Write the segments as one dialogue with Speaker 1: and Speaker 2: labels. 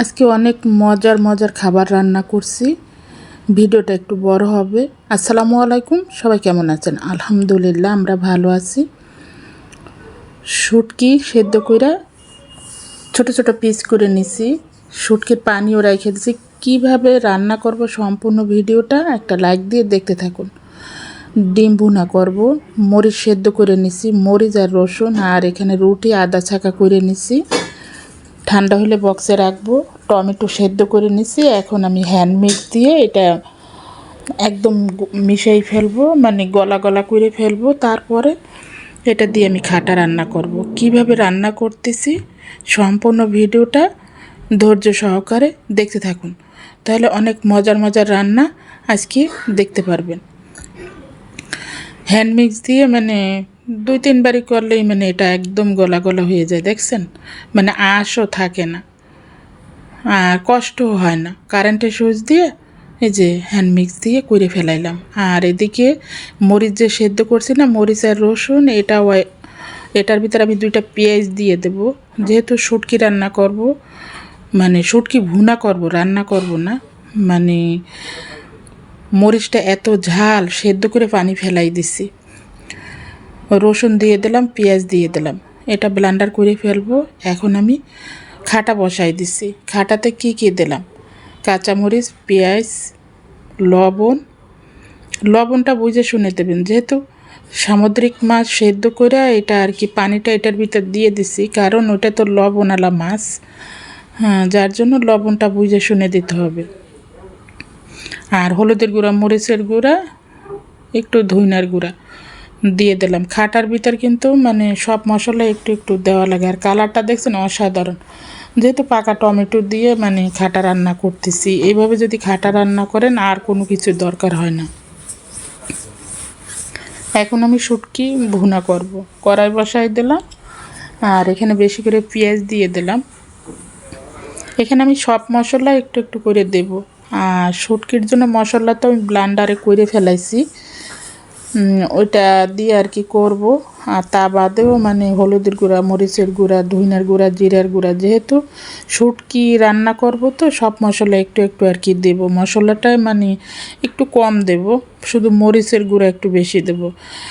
Speaker 1: আজকে অনেক মজার মজার খাবার রান্না করছি। ভিডিওটা একটু বড় হবে। আসসালামু আলাইকুম, সবাই কেমন আছেন? আলহামদুলিল্লাহ, আমরা ভালো আছি। শুটকি সেদ্ধ করে ছোট ছোট পিস করে নিছি। শুটকির পানিও রেখে দিছি কীভাবে রান্না করব সম্পূর্ণ ভিডিওটা একটা লাইক দিয়ে দেখতে থাকুন। ডিম ভুনা করব, মরিচ সেদ্ধ করে নিছি, মরিচ আর রসুন, আর এখানে রুটি, আদা ছাকা করে নিছি। ঠান্ডা হলে বক্সে রাখব। টমেটো সেদ্ধ করে নিছি। এখন আমি হ্যান্ড মিক্স দিয়ে এটা একদম মিশাই ফেলব মানে গলা গলা করে ফেলব। তারপরে এটা দিয়ে আমি খাটা রান্না করব। কীভাবে রান্না করতেছি সম্পূর্ণ ভিডিওটা ধৈর্য সহকারে দেখতে থাকুন। তাহলে অনেক মজার মজার রান্না আজকে দেখতে পারবেন। হ্যান্ড মিক্স দিয়ে মানে দুই তিনবারই করলেই মানে এটা একদম গলা গলা হয়ে যায়, দেখছেন? মানে আঁশও থাকে না। আর কষ্টও হয় না। কারেন্টের সুইচ দিয়ে এই যে হ্যান্ড মিক্স দিয়ে করে ফেলাইলাম। আর এদিকে মরিচ যে সেদ্ধ করছি না মরিচ আর রসুন, এটা এটার ভিতরে আমি দুইটা পেঁয়াজ দিয়ে দেব। যেহেতু শুটকি রান্না করব মানে শুটকি ভুনা করব, রান্না করব না মানে মরিচটা এত ঝাল, সেদ্ধ করে পানি ফেলাই দিছি। রসুন দিয়ে দিলাম, পেঁয়াজ দিয়ে দিলাম। এটা ব্লান্ডার করে ফেলব। এখন আমি খাটা বসাই দিছি। খাটাতে কি কি দিলাম? কাঁচামরিচ, পেঁয়াজ, লবণ। লবণটা বুঝে শুনে দেবেন। যেহেতু সামুদ্রিক মাছ সেদ্ধ করে এটা আর কি পানিটা এটার ভিতর দিয়ে দিছি, কারণ ওটা তো লবণালা মাছ। হ্যাঁ যার জন্য লবণটা বুঝে শুনে দিতে হবে। আর হলুদের গুঁড়া, মরিচের গুঁড়া, একটু ধইনার গুঁড়া। দিয়ে দিলাম। খাটার ভিতর কিন্তু মানে সব মশলা একটু একটু দেওয়া লাগে। আর কালারটা দেখছেন অসাধারণ। যেহেতু পাকা টমেটো দিয়ে মানে খাটা রান্না করতেছি এইভাবে যদি খাটা রান্না করেন আর কোনো কিছু দরকার হয় না। এখন আমি শুটকি ভুনা করব। কড়াই বসাই দিলাম, আর এখানে বেশি করে পেঁয়াজ দিয়ে দিলাম। এখানে আমি সব মশলা একটু একটু করে দেব। আর শুটকির জন্য মশলা তো আমি ব্লান্ডারে করে ফেলাইছি। ওইটা দিয়ে আর কি করব। আর তা বাদেও মানে হলুদের গুঁড়া, মরিচের গুঁড়া, ধুইনার গুঁড়া, জিরার গুঁড়া যেহেতু শুটকি রান্না করব তো, সব মশলা একটু একটু আর কি দেব। মশলাটাই মানে একটু কম দেব, শুধু মরিচের গুঁড়া একটু বেশি দেব।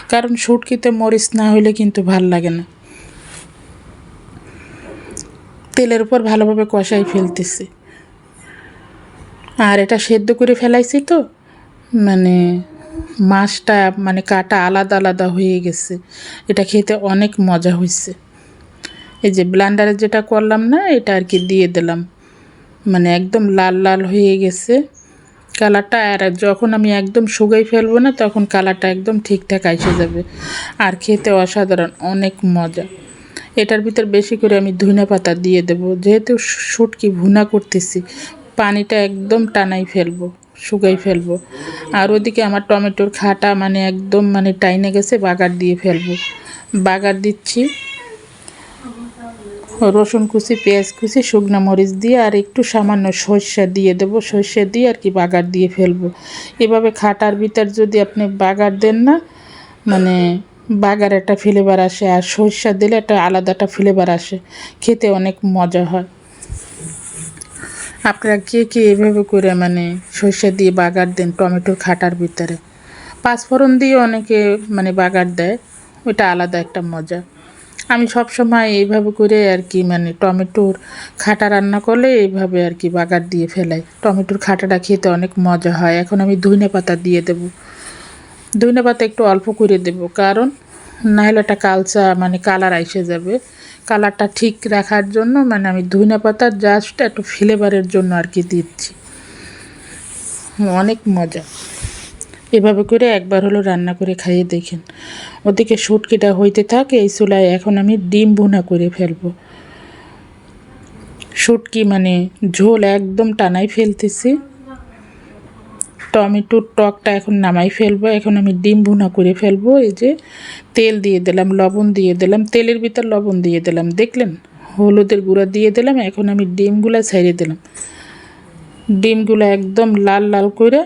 Speaker 1: কারণ শুটকিতে মরিচ না হলে কিন্তু ভালো লাগে না। তেলের উপর ভালোভাবে কষাই ফেলতেছি। আর এটা সেদ্ধ করে ফেলাইছি তো মানে মাছটা মানে কাটা আলাদা আলাদা হয়ে গেছে। এটা খেতে অনেক মজা হয়েছে এই যে ব্লান্ডারে যেটা করলাম না, এটা আর কি দিয়ে দিলাম। মানে একদম লাল লাল হয়ে গেছে। কালারটা আর যখন আমি একদম শুকাই ফেলব না, তখন কালারটা একদম ঠিকঠাক এসে যাবে। আর খেতে অসাধারণ, অনেক মজা। এটার ভিতর বেশি করে আমি ধনে পাতা দিয়ে দেব। যেহেতু শুটকি ভুনা করতেছি পানিটা একদম টানাই ফেলব, শুকাই ফেলব। আর ওদিকে আমার টমেটোর খাটা মানে একদম মানে টাইনে গেছে, বাগার দিয়ে ফেলব। বাগার দিচ্ছি। রসুন কুচি, পেঁয়াজ কুচি, শুকনো মরিচ দিয়ে আর একটু সামান্য সর্ষে দিয়ে দেবো। সর্ষে দিয়ে আর কি বাগার দিয়ে ফেলব। এভাবে খাটার ভিতর যদি আপনি বাগার দেন না মানে বাগার একটা ফ্লেভার আসে, আর সর্ষে দিলে একটা আলাদা একটা ফ্লেভার আসে। খেতে অনেক মজা হয়। আপনারা কে কে এভাবে করে মানে সর্ষে দিয়ে বাগার দেন টমেটোর খাটার ভিতরে? পাঁচফোড়ন দিয়ে অনেকে মানে বাগার দেয়, ওইটা আলাদা একটা মজা। আমি সব সময় এইভাবে করে আর কি মানে টমেটোর খাটা রান্না করলে এইভাবে আর কি বাগার দিয়ে ফেলাই। টমেটোর খাটাটা খেতে অনেক মজা হয়। এখন আমি ধনে পাতা দিয়ে দেব। ধনে পাতা একটু অল্প করে দেব, কারণ নাহলে একটা কালচা মানে কালার এসে যাবে। কালারটা ঠিক রাখার জন্য মানে আমি ধনে পাতা জাস্ট একটু ফ্লেভারের জন্য আর কি দিচ্ছি। অনেক মজা। এভাবে করে একবার হলো রান্না করে খাইয়ে দেখেন। ওদিকে শুটকিটা হইতে থাকে, এই চুলায় এখন আমি ডিম ভুনা করে ফেলব। শুটকি মানে ঝোল একদম টানাই ফেলতেছি। টমেটোর টকটা এখন নামাই ফেলব। এখন আমি ডিম ভুনা করে ফেলব। এই যে তেল দিয়ে দিলাম, লবণ দিয়ে দিলাম। তেলের ভিতর লবণ দিয়ে দিলাম, দেখলেন? হলুদের গুঁড়া দিয়ে দিলাম, এখন আমি ডিমগুলো ছাইড়ে দিলাম। ডিমগুলো একদম লাল লাল করে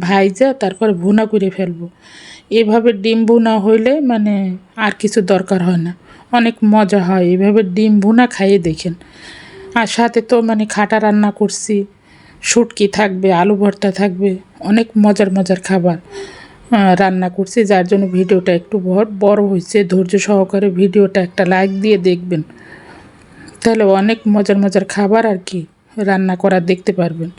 Speaker 1: ভাইজা, তারপর ভুনা করে ফেলব। এভাবে ডিম ভুনা হইলে মানে আর কিছু দরকার হয় না। অনেক মজা হয় এভাবে ডিম ভুনা খাইয়ে দেখেন। আর সাথে তো মানে খাটা রান্না করছি। শুটকি থাকবে, আলু ভর্তা থাকবে, অনেক মজার মজার খাবার রান্না করছি। যার জন্য ভিডিওটা একটু বড় হয়েছে। ধৈর্য সহকারে ভিডিওটা একটা লাইক দিয়ে দেখবেন। তাহলে অনেক মজার মজার খাবার আর কি রান্না করা দেখতে পারবেন।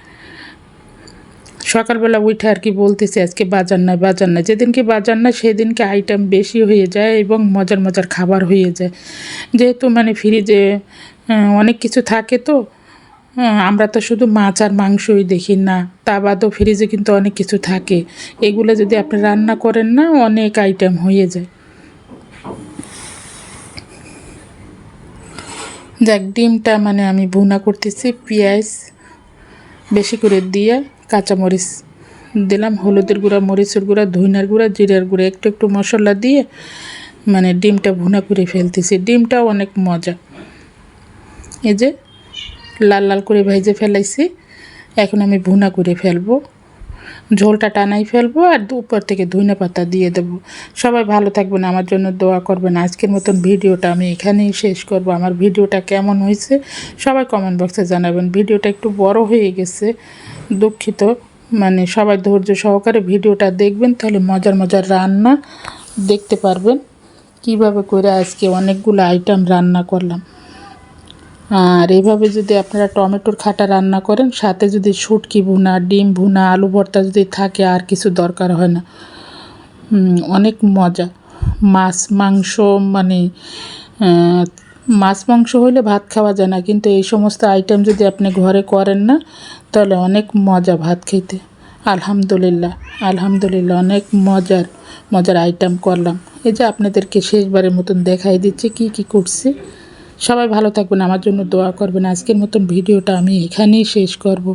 Speaker 1: সকালবেলা উঠে আর কি বলতেছি, আজকে বাজার নাই বাজার নাই। যেদিনকে বাজার না সেদিনকে আইটেম বেশি হয়ে যায় এবং মজার মজার খাবার হয়ে যায়। যেহেতু মানে ফ্রিজে অনেক কিছু থাকে তো আমরা তো শুধু মাছ আর মাংসই দেখি না, তা বাদও ফ্রিজে কিন্তু অনেক কিছু থাকে। এগুলো যদি আপনি রান্না করেন না, অনেক আইটেম হয়ে যায়। যাক, ডিমটা মানে আমি ভুনা করতেছি, পেঁয়াজ, বেশি করে দিয়ে কাঁচামরিচ দিলাম, হলুদের গুঁড়া, মরিচের গুঁড়া, ধইনার গুঁড়া, জিরার গুঁড়া, একটু একটু মশলা দিয়ে মানে ডিমটা ভুনা করে ফেলতেছি। ডিমটাও অনেক মজা। এই যে লাল লাল করে ভেজে ফেলাইছি। এখন আমি ভুনা করে ফেলব। ঝোলটা টানাই ফেলব আর উপর থেকে ধনে পাতা দিয়ে দেবো। সবাই ভালো থাকবেন, আমার জন্য দোয়া করবেন। আজকের মতন ভিডিওটা আমি এখানেই শেষ করব। আমার ভিডিওটা কেমন হয়েছে সবাই কমেন্ট বক্সে জানাবেন। ভিডিওটা একটু বড় হয়ে গেছে, দুঃখিত। মানে সবাই ধৈর্য সহকারে ভিডিওটা দেখবেন, তাহলে মজার মজার রান্না দেখতে পারবেন। কীভাবে করে আজকে অনেকগুলো আইটেম রান্না করলাম। আর এইভাবে যদি আপনারা টমেটোর খাটা রান্না করেন, সাথে যদি শুটকি ভুনা, ডিম ভুনা, আলু ভর্তা যদি থাকে, আর কিছু দরকার হয় না। অনেক মজা। মাছ, মাংস মানে মাছ, মাংস হইলে ভাত খাওয়া যায় না। কিন্তু এই সমস্ত আইটেম যদি আপনি ঘরে করেন না, তাহলে অনেক মজা ভাত খেতে। আলহামদুলিল্লাহ আলহামদুলিল্লাহ, অনেক মজার মজার আইটেম করলাম। এই যে আপনাদেরকে শেষবারের মতন দেখাই দিচ্ছি, কি কি করছি। সবাই ভালো থাকবেন আমার জন্য দোয়া করবেন। আজকের মতন ভিডিওটা আমি এখানেই শেষ করব।